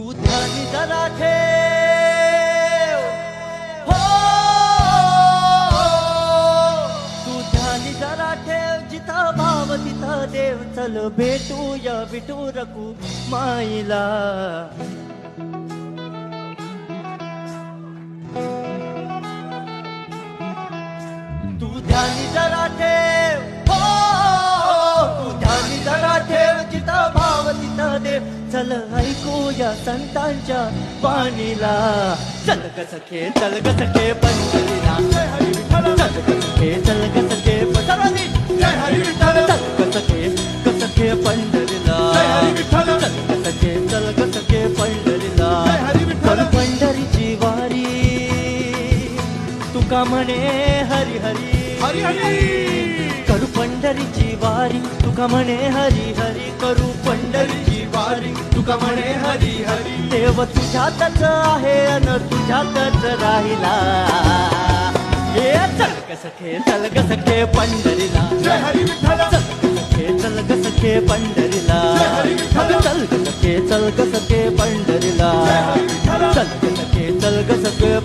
तू ध्यानी जरा ठेव हो। तू ध्यानी जरा ठेव जिथं भाव तिथं देव। चल भेटूया विटू रकू माईला। तू ध्यानी जरा ठेव हो। तू ध्यानी जरा ठेव चल ऐकूया संतांच्या वाणीला चल ग सखे चल ग सखे पंढरीला चल ग सखे चल ग सखे पंढरी चल ग सखे ग सखे पंढरीला चल ग सखे चल ग सखे पंढरीला पंढरीची वारी. तुका म्हणे हरी हरी. हरी हरी. करू पंढरीची वारी. तुका म्हणे हरी हरी करू तुका म्हणे हरी हरी? देव तुझ्यातच आहे अन तुझ्यातच राहिला. हे चल ग सखे चल ग सखे पंढरीला. जय हरी विठ्ठल. चल ग सखे चल ग सखे पंढरीला. जय हरी विठ्ठल. चल ग सखे चल ग सखे